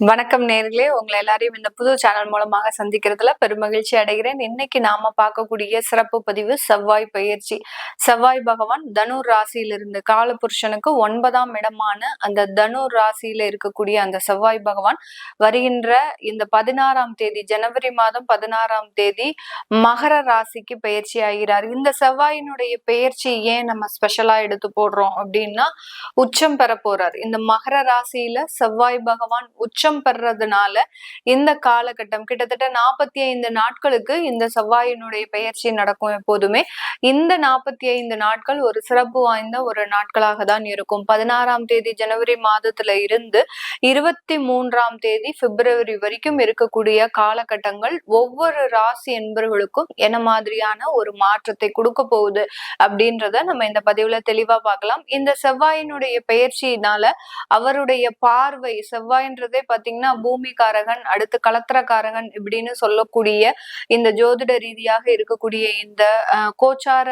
வணக்கம் நேர்களே. உங்களை எல்லாரையும் இந்த புது சேனல் மூலமாக சந்திக்கிறதுல பெருமகிழ்ச்சி அடைகிறேன். இன்னைக்கு நாம பார்க்கக்கூடிய சிறப்பு பதிவு செவ்வாய் பயிற்சி. செவ்வாய் பகவான் தனுர் ராசியிலிருந்து காலபுருஷனுக்கு ஒன்பதாம் இடமான அந்த தனுர் ராசியில இருக்கக்கூடிய அந்த செவ்வாய் பகவான் வருகின்ற இந்த பதினாறாம் தேதி ஜனவரி மாதம் பதினாறாம் தேதி மகர ராசிக்கு பயிற்சி ஆகிறார். இந்த செவ்வாயினுடைய பயிற்சி ஏன் நம்ம ஸ்பெஷலா எடுத்து போடுறோம் அப்படின்னா உச்சம் பெற போறார் இந்த மகர ராசியில செவ்வாய் பகவான் உச்சம் பெறதுனால இந்த காலகட்டம் கிட்டத்தட்ட நாற்பத்தி ஐந்து நாட்களுக்கு இந்த செவ்வாயினுடைய பயிற்சி நடக்கும் எப்போதுமே. இந்த நாற்பத்தி ஐந்து நாட்கள் ஒரு சிறப்பு வாய்ந்த ஒரு நாட்களாக தான் இருக்கும். பதினாறாம் தேதி ஜனவரி மாதத்துல இருந்து இருபத்தி மூன்றாம் தேதி பிப்ரவரி வரைக்கும் இருக்கக்கூடிய காலகட்டங்கள் ஒவ்வொரு ராசி என்பவர்களுக்கும் என்ன மாதிரியான ஒரு மாற்றத்தை கொடுக்க போகுது அப்படின்றத நம்ம இந்த பதிவுல தெளிவா பார்க்கலாம். இந்த செவ்வாயினுடைய பயிற்சியினால அவருடைய பார்வை செவ்வாயின்றதே பாத்தீங்கன்னா பூமிகாரகன் அடுத்து கலத்திரக்காரகன் இப்படின்னு சொல்லக்கூடிய இந்த ஜோதிட ரீதியாக இருக்கக்கூடிய இந்த கோச்சார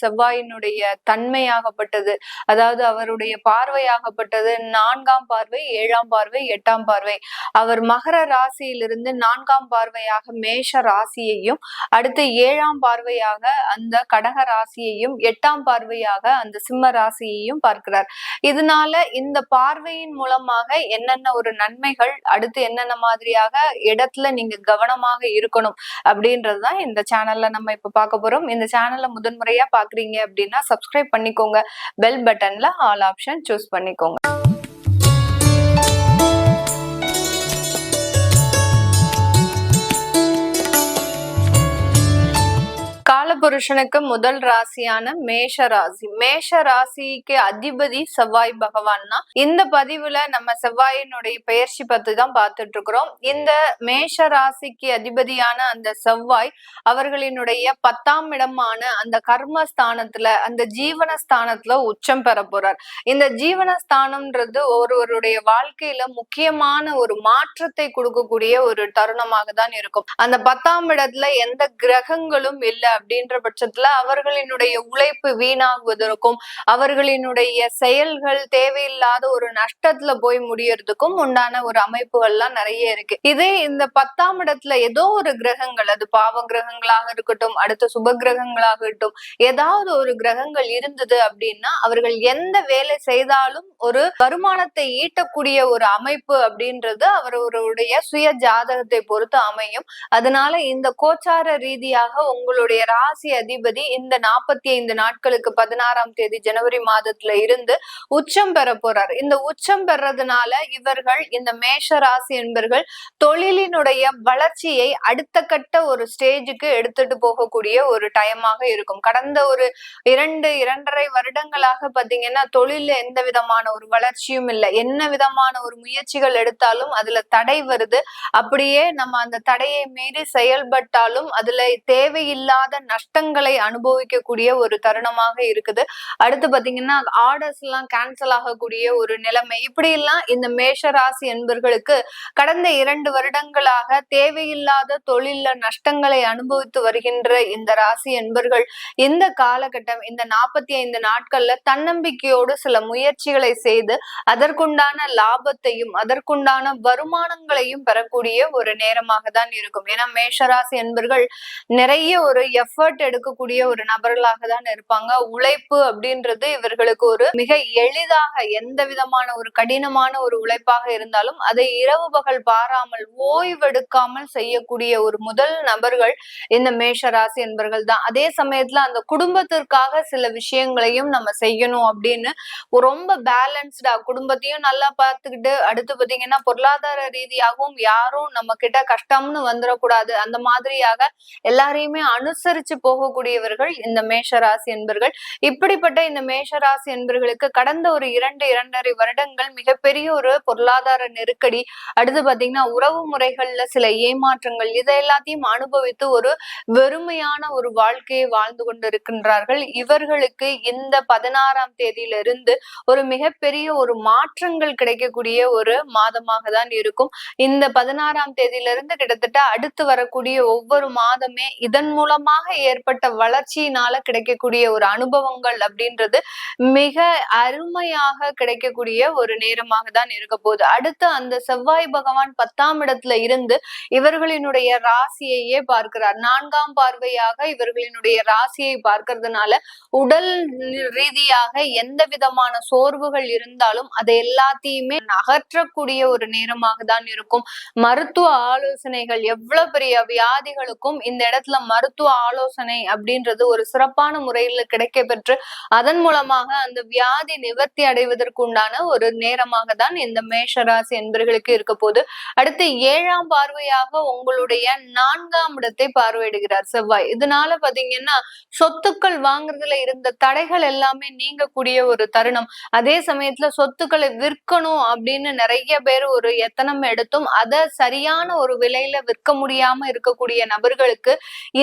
செவ்வாயினுடைய தன்மையாகப்பட்டது. அதாவது அவருடைய பார்வையாகப்பட்டது நான்காம் பார்வை ஏழாம் பார்வை எட்டாம் பார்வை. அவர் மகர ராசியிலிருந்து நான்காம் பார்வையாக மேஷ ராசியையும் அடுத்து ஏழாம் பார்வையாக அந்த கடக ராசியையும் எட்டாம் பார்வையாக அந்த சிம்ம ராசியையும் பார்க்கிறார். இதனால இந்த பார்வையின் மூலமாக என்னென்ன ஒரு நன்மை நன்மைகள் அடுத்து என்னென்ன மாதிரியாக இடத்துல நீங்க கவனமாக இருக்கணும் அப்படின்றதுதான் இந்த சேனல்ல நம்ம இப்ப பார்க்க போறோம். இந்த சேனல்ல முதன்முறையா பாக்குறீங்க அப்படின்னா சப்ஸ்கிரைப் பண்ணிக்கோங்க. பெல் பட்டன்ல ஆல் ஆப்ஷன் சூஸ் பண்ணிக்கோங்க. புருஷனுக்கு முதல் ராசியான மேஷ ராசி. மேஷ ராசிக்கு அதிபதி செவ்வாய் பகவான்னா இந்த பதிவுல நம்ம செவ்வாயினுடைய பெயர்ச்சி பத்தி தான் பார்த்துட்டு இருக்கிறோம் இந்த மேஷ ராசிக்கு அதிபதியான அந்த செவ்வாய் அவர்களினுடைய பத்தாம் இடமான அந்த கர்மஸ்தானத்துல அந்த ஜீவனஸ்தானத்துல உச்சம் பெற போறார். இந்த ஜீவனஸ்தானம்ன்றது ஒருவருடைய வாழ்க்கையில முக்கியமான ஒரு மாற்றத்தை கொடுக்கக்கூடிய ஒரு தருணமாக தான் இருக்கும். அந்த பத்தாம் இடத்துல எந்த கிரகங்களும் இல்லை அப்படின்ற பட்சத்துல அவர்களினுடைய உழைப்பு வீணாகுவதற்கும் அவர்களினுடைய செயல்கள் தேவையில்லாத ஒரு நஷ்டத்துல போய் முடியறதுக்கும் உண்டான ஒரு அமைப்புகள்லாம் நிறைய இருக்கு. இதே இந்த பத்தாம் இடத்துல ஏதோ ஒரு கிரகங்கள் அது பாவ கிரகங்களாக இருக்கட்டும் அடுத்த சுப கிரகங்களாகட்டும் ஏதாவது ஒரு கிரகங்கள் இருந்தது அப்படின்னா அவர்கள் எந்த வேலை செய்தாலும் ஒரு வருமானத்தை ஈட்டக்கூடிய ஒரு அமைப்பு அப்படின்றது அவர்களுடைய சுய ஜாதகத்தை பொறுத்து அமையும். அதனால இந்த கோச்சார ரீதியாக உங்களுடைய ராசி அதிபதி இந்த நாற்பத்தி ஐந்து நாட்களுக்கு பதினாறாம் தேதி ஜனவரி மாதத்துல இருந்து உச்சம் பெற போறார். இந்த உச்சம் பெறதுனால இவர்கள் இந்த மேஷ ராசி என்பர்கள் தொழிலினுடைய வளர்ச்சியை அடுத்த கட்ட ஒரு ஸ்டேஜுக்கு எடுத்துட்டு போகக்கூடிய ஒரு டைமாக இருக்கும். கடந்த ஒரு இரண்டு இரண்டரை வருடங்களாக பாத்தீங்கன்னா தொழில எந்த விதமான ஒரு வளர்ச்சியும் இல்லை. என்ன விதமான ஒரு முயற்சிகள் எடுத்தாலும் அதுல தடை வருது. அப்படியே நம்ம அந்த தடையை மீறி செயல்பட்டாலும் அதுல தேவையில்லாத நஷ்டங்களை அனுபவிக்கக்கூடிய ஒரு தருணமாக இருக்குது. அடுத்து பாத்தீங்கன்னா ஆர்டர்ஸ் எல்லாம் கேன்சல் ஆகக்கூடிய ஒரு நிலைமை. இப்படி எல்லாம் இந்த மேஷ ராசி என்பர்களுக்கு கடந்த இரண்டு வருடங்களாக தேவையில்லாத தொழில்ல நஷ்டங்களை அனுபவித்து வருகின்ற இந்த ராசி என்பர்கள் இந்த காலகட்டம் இந்த நாற்பத்தி ஐந்து நாட்கள்ல தன்னம்பிக்கையோடு சில முயற்சிகளை செய்து அதற்குண்டான லாபத்தையும் அதற்குண்டான வருமானங்களையும் பெறக்கூடிய ஒரு நேரமாக தான் இருக்கும். ஏன்னா மேஷராசி என்பர்கள் நிறைய ஒரு எஃபர்ட் எடுக்கக்கூடிய ஒரு நபர்களாக தான் இருப்பாங்க. உழைப்பு அப்படின்றது இவர்களுக்கு ஒரு மிக எளிதாக எந்த விதமான ஒரு கடினமான ஒரு உழைப்பாக இருந்தாலும் அதை இரவு பகல் பாராமல் ஓய்வெடுக்காமல் செய்யக்கூடிய ஒரு முதல் நபர்கள் இந்த மேஷ ராசி என்பர்கள் தான் அதே சமயத்துல அந்த குடும்பத்திற்காக சில விஷயங்களையும் நம்ம செய்யணும் அப்படின்னு ரொம்ப பேலன்ஸ்டா குடும்பத்தையும் நல்லா பார்த்துக்கிட்டு அடுத்து பார்த்தீங்கன்னா பொருளாதார ரீதியாகவும் யாரும் நம்ம கிட்ட கஷ்டம்னு வந்துடக்கூடாது அந்த மாதிரியாக எல்லாரையுமே அனுசரிச்சு போகக்கூடியவர்கள் இந்த மேஷ ராசி என்பர்கள். இப்படிப்பட்ட இந்த மேஷ ராசி என்பர்களுக்கு கடந்த ஒரு இரண்டு இரண்டரை வருடங்கள் மிகப்பெரிய ஒரு பொருளாதார நெருக்கடி. அடுத்து பாத்தீங்கன்னா உறவு முறைகள்ல சில ஏமாற்றங்கள் இதை எல்லாத்தையும் அனுபவித்து ஒரு வெறுமையான ஒரு வாழ்க்கையை வாழ்ந்து கொண்டிருக்கின்றார்கள். இவர்களுக்கு இந்த பதினாறாம் தேதியிலிருந்து ஒரு மிகப்பெரிய ஒரு மாற்றங்கள் கிடைக்கக்கூடிய ஒரு மாதமாக தான் இருக்கும். இந்த பதினாறாம் தேதியிலிருந்து கிட்டத்தட்ட அடுத்து வரக்கூடிய ஒவ்வொரு மாதமே இதன் மூலமாக ஏற்பட்ட வளர்ச்சியினால கிடைக்கக்கூடிய ஒரு அனுபவங்கள் அப்படின்றது மிக அருமையாக கிடைக்கக்கூடிய ஒரு நேரமாக தான் இருக்க போகுது. அடுத்து அந்த செவ்வாய் பகவான் பத்தாம் இடத்துல இருந்து இவர்களினுடைய ராசியையே பார்க்கிறார். நான்காம் பார்வையாக இவர்களினுடைய ராசியை பார்க்கறதுனால உடல் ரீதியாக எந்த விதமான சோர்வுகள் இருந்தாலும் அதை எல்லாத்தையுமே அகற்றக்கூடிய ஒரு நேரமாக தான் இருக்கும். மருத்துவ ஆலோசனைகள் எவ்வளவு பெரிய வியாதிகளுக்கும் இந்த இடத்துல மருத்துவ ஆலோசனை அப்படின்றது ஒரு சிறப்பான முறையில் கிடைக்க பெற்று அதன் மூலமாக அந்த வியாதி நிவர்த்தி அடைவதற்கு உண்டான ஒரு நேரமாக தான் இந்த மேஷராசி என்பர்களுக்கு இருக்க போது அடுத்து ஏழாம் பார்வையாக உங்களுடைய நான்காம் இடத்தை பார்வையிடுகிறார் செவ்வாய். இதனால பாத்தீங்கன்னா சொத்துக்கள் வாங்குறதுல இருந்த தடைகள் எல்லாமே நீங்கக்கூடிய ஒரு தருணம். அதே சமயத்துல சொத்துக்களை விற்கணும் அப்படின்னு நிறைய பேர் ஒரு எத்தனம் எடுத்தும் அதை சரியான ஒரு விலையில விற்க முடியாம இருக்கக்கூடிய நபர்களுக்கு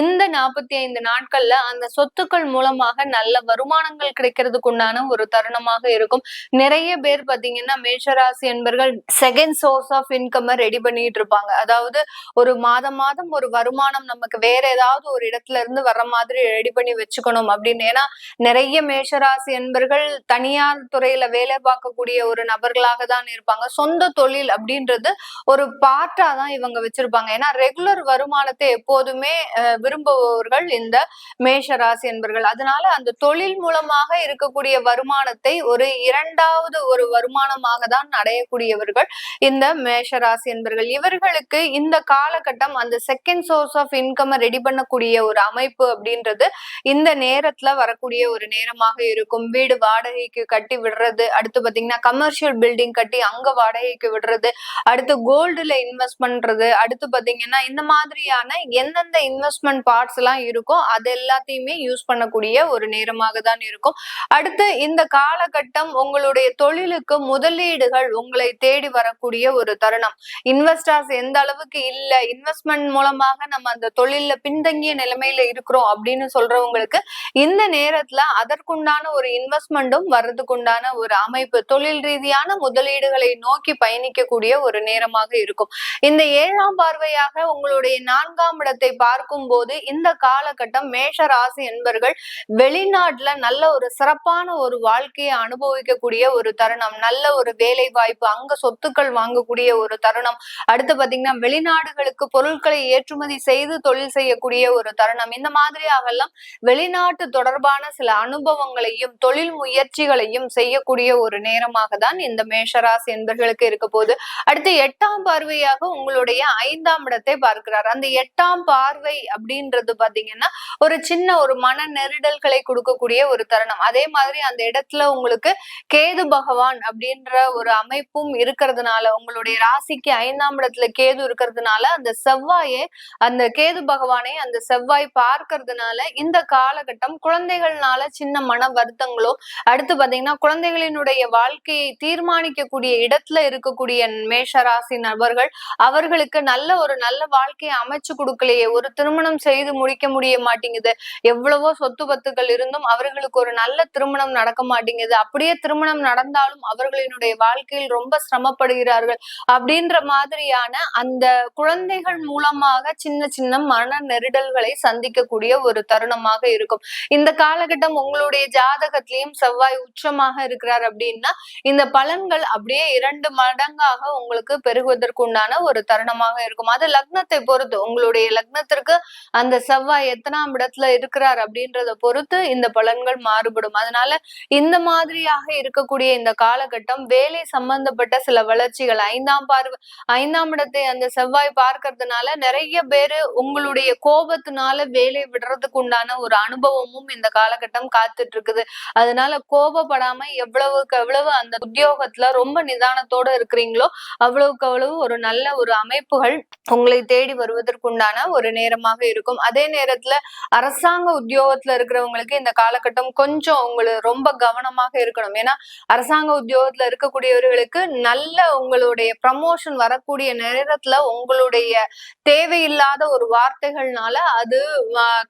இந்த நாற்பத்தி ஐந்து நாட்கள்ல அந்த சொத்துக்கள் மூலமாக நல்ல வருமானங்கள் கிடைக்கிறதுக்கு உண்டான ஒரு தருணமாக இருக்கும். நிறைய பேர் பாத்தீங்கன்னா மேஷராசி என்பர்கள் second source of income ready பண்ணிட்டு இருப்பாங்க. அதாவது ஒரு மாதம் மாதம் ஒரு வருமானம் நமக்கு வேற ஏதாவது ஒரு இடத்துல இருந்து வர்ற மாதிரி ரெடி பண்ணி வச்சுக்கணும் அப்படின்னு. ஏன்னா நிறைய மேஷராசி என்பர்கள் தனியார் துறையில வேலை பார்க்கக்கூடிய ஒரு நபர்களாக தான் இருப்பாங்க. சொந்த தொழில் அப்படின்றது ஒரு பார்ட்டா தான் இவங்க வச்சிருப்பாங்க. ஏன்னா ரெகுலர் வருமானத்தை எப்போதுமே விரும்புபவர்கள் இந்த மேஷராசி என்பர்கள். அதனால அந்த தொழில் மூலமாக இருக்கக்கூடிய வருமானத்தை ஒரு இரண்டாவது ஒரு வருமானமாக தான் அடையக்கூடியவர்கள் இந்த மேஷராசி என்பர்கள். இவர்களுக்கு இந்த காலகட்டம் அந்த second source of income ready பண்ணக்கூடிய ஒரு அமைப்பு அப்படின்றது இந்த நேரத்துல வரக்கூடிய ஒரு நேரமாக இருக்கும். வீடு வாடகைக்கு கட்டி விடுறது அடுத்து பாத்தீங்கன்னா கமர்ஷியல் பில்டிங் கட்டி அங்க வாடகைக்கு விடுறது அடுத்து கோல்டுல இன்வெஸ்ட் பண்றது அடுத்து பாத்தீங்கன்னா இந்த மாதிரியான எந்தெந்த இன்வெஸ்ட்மெண்ட் பார்ட்ஸ் எல்லாம் இருக்கும் இருக்கும். அது எல்லாத்தையுமே யூஸ் பண்ணக்கூடிய ஒரு நேரமாக தான் இருக்கும். அடுத்து இந்த காலகட்டம் உங்களுடைய தொழிலுக்கு முதலீடுகள் உங்களை தேடி வரக்கூடிய ஒரு தருணம். இன்வெஸ்டர்ஸ் எந்த அளவுக்கு இல்ல இன்வெஸ்ட்மெண்ட் மூலமாக நம்ம அந்த தொழில பின்தங்கிய நிலைமையில இருக்கிறோம் அப்படின்னு சொல்றவங்களுக்கு இந்த நேரத்துல அதற்குண்டான ஒரு இன்வெஸ்ட்மெண்ட்டும் வர்றதுக்குண்டான ஒரு அமைப்பு தொழில் ரீதியான முதலீடுகளை நோக்கி பயணிக்கக்கூடிய ஒரு நேரமாக இருக்கும். இந்த ஏழாம் பார்வையாக உங்களுடைய நான்காம் இடத்தை பார்க்கும் போது இந்த காலகட்டம் மேஷ ராசி என்பர்கள் வெளிநாட்டுல நல்ல ஒரு சிறப்பான ஒரு வாழ்க்கையை அனுபவிக்கக்கூடிய ஒரு தருணம் நல்ல ஒரு வேலை வாய்ப்பு அங்க சொத்துக்கள் வாங்கக்கூடிய ஒரு தருணம் அடுத்து பாத்தீங்கன்னா வெளிநாடுகளுக்கு பொருட்களை ஏற்றுமதி செய்து தொழில் செய்யக்கூடிய ஒரு தருணம் இந்த மாதிரியாக எல்லாம் வெளிநாட்டு தொடர்பான சில அனுபவங்களையும் தொழில் முயற்சிகளையும் செய்யக்கூடிய ஒரு நேரமாக தான் இந்த மேஷராசி என்பர்களுக்கு இருக்க போது அடுத்து எட்டாம் பார்வையாக உங்களுடைய ஐந்தாம் இடத்தை பார்க்கிறார். அந்த எட்டாம் பார்வை அப்படின்றது பாத்தீங்கன்னா ஒரு சின்ன ஒரு மன நெருடல்களை கொடுக்கக்கூடிய ஒரு தருணம். அதே மாதிரி அந்த இடத்துல உங்களுக்கு கேது பகவான் அப்படின்ற ஒரு அமைப்பும் இருக்கிறதுனால உங்களுடைய ராசிக்கு ஐந்தாம் இடத்துல கேது இருக்கிறதுனால அந்த செவ்வாயே அந்த கேது பகவானை அந்த செவ்வாய் பார்க்கறதுனால இந்த காலகட்டம் குழந்தைகள்னால சின்ன மன வருத்தங்களோ அடுத்து பாத்தீங்கன்னா குழந்தைகளினுடைய வாழ்க்கையை தீர்மானிக்கக்கூடிய இடத்துல இருக்கக்கூடிய மேஷராசி நபர்கள் அவர்களுக்கு நல்ல ஒரு நல்ல வாழ்க்கையை அமைச்சு கொடுக்கலையே ஒரு திருமணம் செய்து முடிக்க முடிய மாட்டேங்குது. எவ்வளவோ சொத்து பத்துக்கள் இருந்தும் அவர்களுக்கு ஒரு நல்ல திருமணம் நடக்க மாட்டேங்குது. அப்படியே திருமணம் நடந்தாலும் அவர்களினுடைய வாழ்க்கையில் ரொம்ப சிரமப்படுகிறார்கள். அப்படின்ற மாதிரியான அந்த குழந்தைகள் மூலமாக சின்ன சின்ன மன நெருடல்களை சந்திக்கக்கூடிய ஒரு தருணமாக இருக்கும். இந்த காலகட்டம் உங்களுடைய ஜாதகத்திலையும் செவ்வாய் உச்சமாக இருக்கிறார் அப்படின்னா இந்த பலன்கள் அப்படியே இரண்டு மடங்காக உங்களுக்கு பெருகுவதற்குண்டான ஒரு தருணமாக இருக்கும். அது லக்னத்தை பொறுத்து உங்களுடைய லக்னத்திற்கு அந்த செவ்வாய் எத்தனை எத்தனாம் இடத்துல இருக்கிறார் அப்படின்றத பொறுத்து இந்த பலன்கள் மாறுபடும். அதனால இந்த மாதிரியாக இருக்கக்கூடிய இந்த காலகட்டம் வேலை சம்பந்தப்பட்ட சில வளர்ச்சிகள் ஐந்தாம் பார்வை ஐந்தாம் இடத்தை அந்த செவ்வாய் பார்க்கறதுனால நிறைய பேரு உங்களுடைய கோபத்தினால வேலை விடுறதுக்கு உண்டான ஒரு அனுபவமும் இந்த காலகட்டம் காத்துட்டு இருக்குது அதனால கோபப்படாம எவ்வளவுக்கு எவ்வளவு அந்த உத்தியோகத்துல ரொம்ப நிதானத்தோட இருக்கிறீங்களோ அவ்வளவுக்கு அவ்வளவு ஒரு நல்ல ஒரு அமைப்புகள் உங்களை தேடி வருவதற்குண்டான ஒரு நேரமாக இருக்கும். அதே நேரத்துல அரசாங்க உத்தியோகத்துல இருக்கிறவங்களுக்கு இந்த காலகட்டம் கொஞ்சம் உங்களை ரொம்ப கவனமாக இருக்கணும். ஏன்னா அரசாங்க உத்தியோகத்துல இருக்கக்கூடியவர்களுக்கு நல்ல உங்களுடைய ப்ரமோஷன் வரக்கூடிய நேரத்துல உங்களுடைய தேவையில்லாத ஒரு வார்த்தைகள்னால அது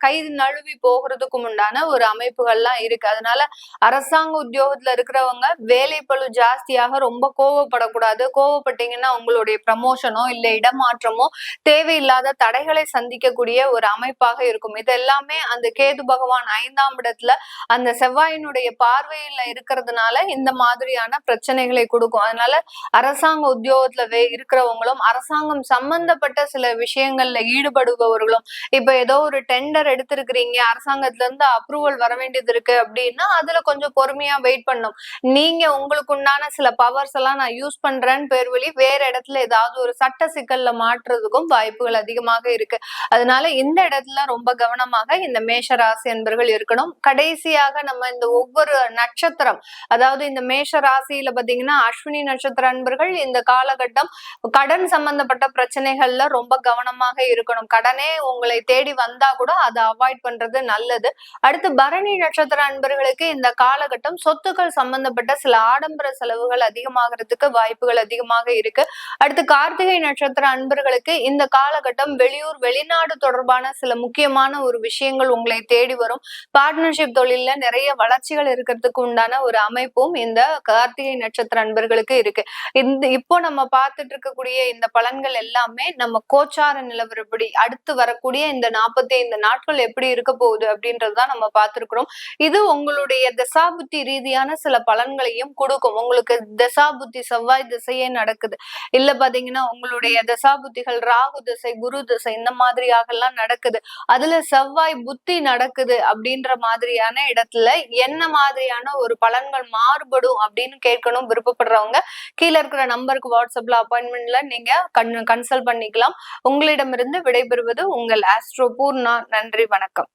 கை நழுவி போகிறதுக்கும் உண்டான ஒரு அமைப்புகள்லாம் இருக்கு. அதனால அரசாங்க உத்தியோகத்துல இருக்கிறவங்க வேலை பழு ஜாஸ்தியாக ரொம்ப கோவப்படக்கூடாது. கோவப்பட்டீங்கன்னா உங்களுடைய ப்ரமோஷனோ இல்ல இடமாற்றமோ தேவையில்லாத தடைகளை சந்திக்கக்கூடிய ஒரு அமைப்பாக இருக்கும். இது எல்லாமே அந்த கேது பகவான் ஐந்தாம் இடத்துல அந்த செவ்வாயினுடைய பார்வையில இருக்கிறதுனால இந்த மாதிரியான பிரச்சனைகளை கொடுக்கும். அதனால அரசாங்க உத்தியோகத்துல இருக்கிறவங்களும் அரசாங்கம் சம்பந்தப்பட்ட சில விஷயங்கள்ல ஈடுபடுபவர்களும் இப்ப ஏதோ ஒரு டெண்டர் எடுத்திருக்கிறீங்க அரசாங்கத்துல இருந்து அப்ரூவல் வர வேண்டியது இருக்கு அப்படின்னா அதுல கொஞ்சம் பொறுமையா வெயிட் பண்ணும். நீங்க உங்களுக்கு உண்டான சில பவர்ஸ் எல்லாம் நான் யூஸ் பண்றேன்னு பேர் வழி வேற இடத்துல ஏதாவது ஒரு சட்ட சிக்கல்ல மாற்றுறதுக்கும் வாய்ப்புகள் அதிகமாக இருக்கு. அதனால இந்த இடத்துல ரொம்ப கவனம் கவனமாக இந்த மேஷ ராசி என்பர்கள் இருக்கணும். கடைசியாக நம்ம இந்த ஒவ்வொரு நட்சத்திரம் அதாவது இந்த மேஷ ராசியில பாத்தீங்கன்னா அஸ்வினி நட்சத்திர அன்பர்கள் இந்த காலகட்டம் கடன் சம்பந்தப்பட்ட பிரச்சனைகள்ல ரொம்ப கவனமாக இருக்கணும். கடனே உங்களை தேடி வந்தா கூட அதை அவாய்ட் பண்றது நல்லது. அடுத்து பரணி நட்சத்திர அன்பர்களுக்கு இந்த காலகட்டம் சொத்துக்கள் சம்பந்தப்பட்ட சில ஆடம்பர செலவுகள் அதிகமாகிறதுக்கு வாய்ப்புகள் அதிகமாக இருக்கு. அடுத்து கார்த்திகை நட்சத்திர அன்பர்களுக்கு இந்த காலகட்டம் வெளியூர் வெளிநாடு தொடர்பான சில முக்கியமான ஒரு விஷயங்கள் உங்களை தேடி வரும். பார்ட்னர்ஷிப் தொழில நிறைய வளர்ச்சிகள் இருக்கிறதுக்கு உண்டான ஒரு அமைப்பும் இந்த கார்த்திகை நட்சத்திர அன்பர்களுக்கு இருக்கு. இந்த இப்போ நம்ம பார்த்துட்டு இருக்கக்கூடிய இந்த பலன்கள் எல்லாமே நம்ம கோச்சார நிலவரப்படி அடுத்து வரக்கூடிய இந்த நாற்பத்தி ஐந்து நாட்கள் எப்படி இருக்க போகுது அப்படின்றதுதான் நம்ம பார்த்திருக்கிறோம். இது உங்களுடைய தசாபுத்தி ரீதியான சில பலன்களையும் கொடுக்கும். உங்களுக்கு தசாபுத்தி செவ்வாய் திசையே நடக்குது. இல்ல பாத்தீங்கன்னா உங்களுடைய தசாபுத்திகள் ராகு திசை குரு திசை இந்த மாதிரியாக எல்லாம் நடக்குது. அதுல செவ்வாய் புத்தி நடக்குது அப்படின்ற மாதிரியான இடத்துல என்ன மாதிரியான ஒரு பலன்கள் மாறுபடும் அப்படின்னு கேட்கணும் விருப்பப்படுறவங்க. கீழே இருக்கிற நம்பருக்கு வாட்ஸ்அப்ல அப்பாயின்மெண்ட்ல நீங்க கன் கன்சல்ட் பண்ணிக்கலாம். உங்களிடமிருந்து விடைபெறுவது உங்கள் ஆஸ்ட்ரோ பூர்ணா. நன்றி வணக்கம்.